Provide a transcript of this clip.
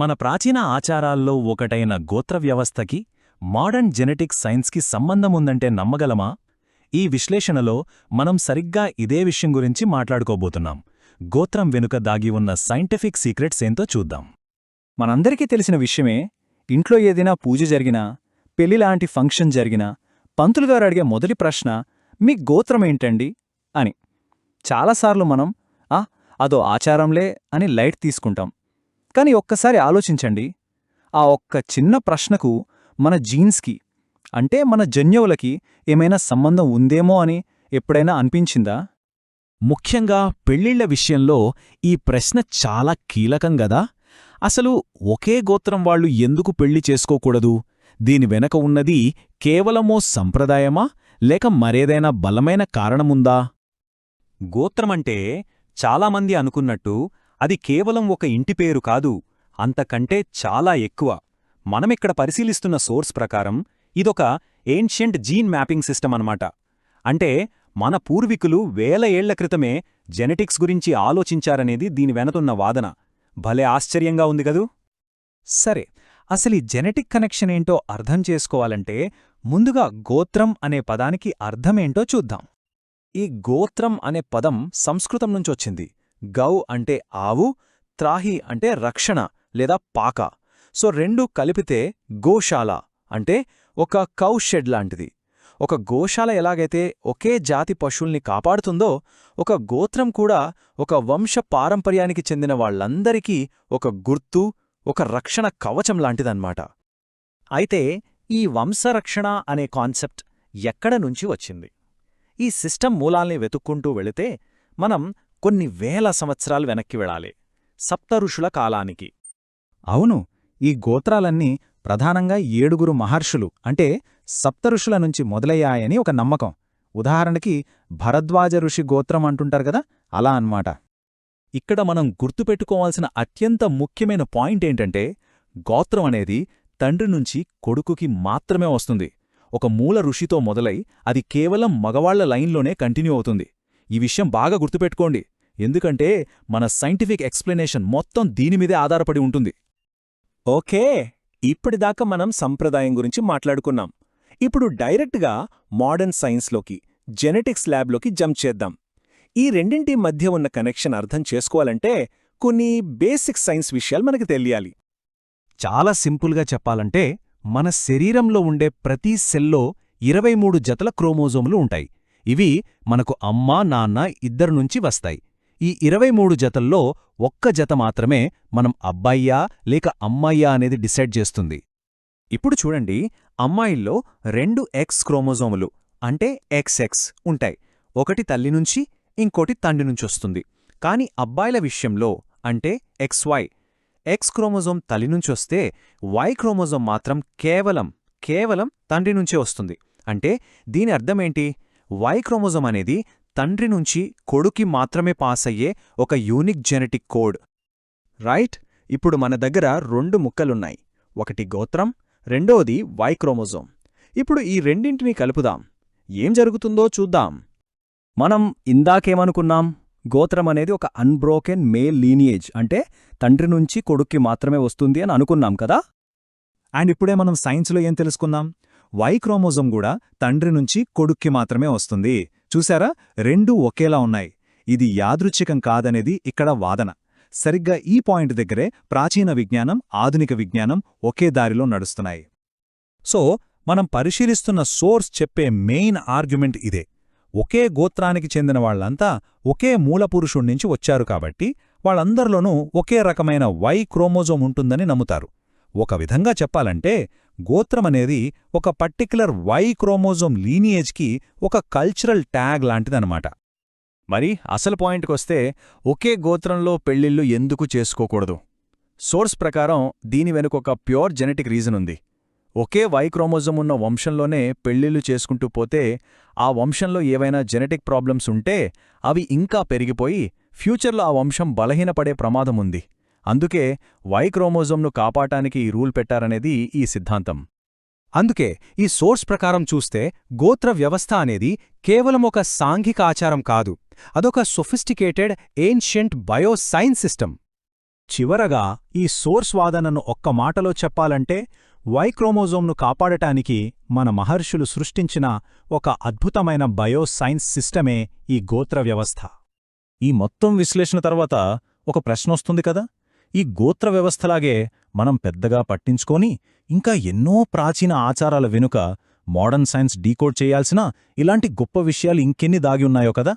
మన ప్రాచీన ఆచారాల్లో ఒకటైన గోత్ర వ్యవస్థకి మోడర్న్ జెనెటిక్ సైన్స్కి సంబంధముందంటే నమ్మగలమా? ఈ విశ్లేషణలో మనం సరిగ్గా ఇదే విషయం గురించి మాట్లాడుకోబోతున్నాం. గోత్రం వెనుక దాగి ఉన్న సైంటిఫిక్ సీక్రెట్స్ ఏంతో చూద్దాం. మనందరికీ తెలిసిన విషయమే ఇంట్లో ఏదైనా పూజ జరిగినా పెళ్ళిలాంటి ఫంక్షన్ జరిగినా పంతులుగారు అడిగే మొదటి ప్రశ్న మీ గోత్రమేంటండి అని. చాలాసార్లు మనం ఆ అదో ఆచారంలే అని లైట్ తీసుకుంటాం. కానీ ఒక్కసారి ఆలోచించండి. ఆ ఒక్క చిన్న ప్రశ్నకు మన జీన్స్కి అంటే మన జన్యువులకి ఏమైనా సంబంధం ఉందేమో అని ఎప్పుడైనా అనిపించిందా? ముఖ్యంగా పెళ్ళిళ్ళ విషయంలో ఈ ప్రశ్న చాలా కీలకం గదా! అసలు ఒకే గోత్రం వాళ్ళు ఎందుకు పెళ్ళి చేసుకోకూడదు? దీని వెనక ఉన్నది కేవలమో సంప్రదాయమా? లేక మరేదైనా బలమైన కారణముందా? గోత్రమంటే చాలామంది అనుకున్నట్టు అది కేవలం ఒక ఇంటి పేరు కాదు అంతకంటే చాలా ఎక్కువ. మనమిక్కడ పరిశీలిస్తున్న సోర్స్ ప్రకారం ఇదొక ఏన్షియంట్ జీన్ మ్యాపింగ్ సిస్టమ్ అన్నమాట. అంటే మన పూర్వీకులు వేల ఏళ్ళ క్రితమే జెనెటిక్స్ గురించి ఆలోచించారనేది దీని వెనతున్న వాదన. భలే ఆశ్చర్యంగా ఉందిగదూ సరే అసలు ఈ జెనెటిక్ కనెక్షన్ ఏంటో అర్థం చేసుకోవాలంటే ముందుగా గోత్రం అనే పదానికి అర్థమేంటో చూద్దాం. ఈ గోత్రం అనే పదం సంస్కృతం నుంచొచ్చింది. గౌ అంటే ఆవు త్రాహి అంటే రక్షణ లేదా పాక. సో రెండూ కలిపితే గోశాల అంటే ఒక కౌ షెడ్ లాంటిది. ఒక గోశాల ఎలాగైతే ఒకే జాతి పశువుల్ని కాపాడుతుందో ఒక గోత్రం కూడా ఒక వంశ పారంపర్యానికి చెందిన వాళ్ళందరికీ ఒక గుర్తు ఒక రక్షణ కవచం లాంటిదన్నమాట. అయితే ఈ వంశరక్షణ అనే కాన్సెప్ట్ ఎక్కడ నుంచి వచ్చింది? ఈ సిస్టమ్ మూలాల్ని వెతుక్కుంటూ వెళితే మనం కొన్ని వేల సంవత్సరాలు వెనక్కి వెళ్ళాలి సప్తఋషుల కాలానికి. అవును ఈ గోత్రాలన్నీ ప్రధానంగా ఏడుగురు మహర్షులు అంటే సప్తఋషుల నుంచి మొదలయ్యాయని ఒక నమ్మకం. ఉదాహరణకి భరద్వాజ ఋషి గోత్రం అంటుంటారు కదా అలా అన్మాట ఇక్కడ మనం గుర్తుపెట్టుకోవాల్సిన అత్యంత ముఖ్యమైన పాయింట్ ఏంటంటే గోత్రం అనేది తండ్రి నుంచి కొడుకుకి మాత్రమే వస్తుంది. ఒక మూల ఋషితో మొదలై అది కేవలం మగవాళ్ళ లైన్లోనే కంటిన్యూ అవుతుంది. ఈ విషయం బాగా గుర్తుపెట్టుకోండి. ఎందుకంటే మన సైంటిఫిక్ ఎక్స్ప్లెనేషన్ మొత్తం దీనిమీదే ఆధారపడి ఉంటుంది. ఓకే ఇప్పటిదాకా మనం సంప్రదాయం గురించి మాట్లాడుకున్నాం. ఇప్పుడు డైరెక్ట్గా మోడర్న్ సైన్స్లోకి జెనెటిక్స్ ల్యాబ్లోకి జంప్ చేద్దాం. ఈ రెండింటి మధ్య ఉన్న కనెక్షన్ అర్థం చేసుకోవాలంటే కొన్ని బేసిక్ సైన్స్ విషయాలు మనకి తెలియాలి. చాలా సింపుల్గా చెప్పాలంటే మన శరీరంలో ఉండే ప్రతి సెల్లో ఇరవై మూడు జతల క్రోమోజోములు ఉంటాయి. ఇవి మనకు అమ్మా నాన్న ఇద్దరు నుంచి వస్తాయి. ఈ ఇరవై మూడు జతల్లో ఒక్క జత మాత్రమే మనం అబ్బాయ్యా లేక అమ్మాయ్యా అనేది డిసైడ్ చేస్తుంది. ఇప్పుడు చూడండి అమ్మాయిల్లో రెండు ఎక్స్ క్రోమోజోములు అంటే ఎక్స్ఎక్స్ ఉంటాయి. ఒకటి తల్లి నుంచి ఇంకోటి తండ్రి నుంచొస్తుంది కాని అబ్బాయిల విషయంలో అంటే ఎక్స్వై ఎక్స్ క్రోమోజోమ్ తల్లి నుంచొస్తే వై క్రోమోజోమ్ మాత్రం కేవలం కేవలం తండ్రి నుంచే వస్తుంది. అంటే దీని అర్థమేంటి వై క్రోమోజోమ్ అనేది తండ్రి నుంచి కొడుకి మాత్రమే పాస్ అయ్యే ఒక యూనిక్ జెనెటిక్ కోడ్. రైట్ ఇప్పుడు మన దగ్గర రెండు ముక్కలున్నాయి. ఒకటి గోత్రం రెండోది వై క్రోమోజోమ్. ఇప్పుడు ఈ రెండింటినీ కలుపుదాం. ఏం జరుగుతుందో చూద్దాం. మనం ఇందాకేమనుకున్నాం? గోత్రం అనేది ఒక అన్బ్రోకెన్ మేల్ లీనియేజ్ అంటే తండ్రి నుంచి కొడుక్కి మాత్రమే వస్తుంది అని అనుకున్నాం కదా? అండ్ ఇప్పుడే మనం సైన్స్లో ఏం తెలుసుకుందాం వై క్రోమోజోమ్ కూడా తండ్రి నుంచి కొడుక్కి మాత్రమే వస్తుంది. చూశారా? రెండూ ఒకేలా ఉన్నాయి. ఇది యాదృచ్ఛికం కాదనేది ఇక్కడ వాదన. సరిగ్గా ఈ పాయింట్ దగ్గరే ప్రాచీన విజ్ఞానం ఆధునిక విజ్ఞానం ఒకే దారిలో నడుస్తున్నాయి. సో మనం పరిశీలిస్తున్న సోర్స్ చెప్పే మెయిన్ ఆర్గ్యుమెంట్ ఇదే. ఒకే గోత్రానికి చెందిన వాళ్ళంతా ఒకే మూలపురుషుణ్ణించి వచ్చారు కాబట్టి వాళ్ళందరిలోనూ ఒకే రకమైన వై క్రోమోజోమ్ ఉంటుందని నమ్ముతారు. ఒక విధంగా చెప్పాలంటే గోత్రమనేది ఒక పర్టిక్యులర్ వై క్రోమోజోమ్ లీనియేజ్కి ఒక కల్చరల్ ట్యాగ్ లాంటిదనమాట మరి అసలు పాయింట్కొస్తే ఒకే గోత్రంలో పెళ్ళిళ్ళు ఎందుకు చేసుకోకూడదు? సోర్స్ ప్రకారం దీని వెనుకొక ప్యూర్ జెనెటిక్ రీజన్ ఉంది. ఒకే వై క్రోమోజోమ్ ఉన్న వంశంలోనే పెళ్ళిళ్ళు చేసుకుంటూ పోతే ఆ వంశంలో ఏవైనా జెనెటిక్ ప్రాబ్లమ్స్ ఉంటే అవి ఇంకా పెరిగిపోయి ఫ్యూచర్లో ఆ వంశం బలహీనపడే ప్రమాదముంది అందుకే వై క్రోమోజోమ్ను కాపాటానికి ఈ రూల్ పెట్టారనేది ఈ సిద్ధాంతం. అందుకే ఈ సోర్స్ ప్రకారం చూస్తే గోత్ర వ్యవస్థ అనేది కేవలం ఒక సాంఘిక ఆచారం కాదు అదొక సొఫిస్టికేటెడ్ ఏన్షియంట్ బయోసైన్స్ సిస్టమ్. చివరగా ఈ సోర్స్ వాదనను ఒక్క మాటలో చెప్పాలంటే వై క్రోమోజోమ్ను కాపాడటానికి మన మహర్షులు సృష్టించిన ఒక అద్భుతమైన బయోసైన్స్ సిస్టమే ఈ గోత్ర వ్యవస్థ. ఈ మొత్తం విశ్లేషణ తర్వాత ఒక ప్రశ్నొస్తుంది కదా? ఈ గోత్ర వ్యవస్థలాగే మనం పెద్దగా పట్టించుకొని ఇంకా ఎన్నో ప్రాచీన ఆచారాల వెనుక మోడర్న్ సైన్స్ డీకోడ్ చేయాల్సిన ఇలాంటి గొప్ప విషయాలు ఇంకెన్ని దాగి ఉన్నాయో కదా?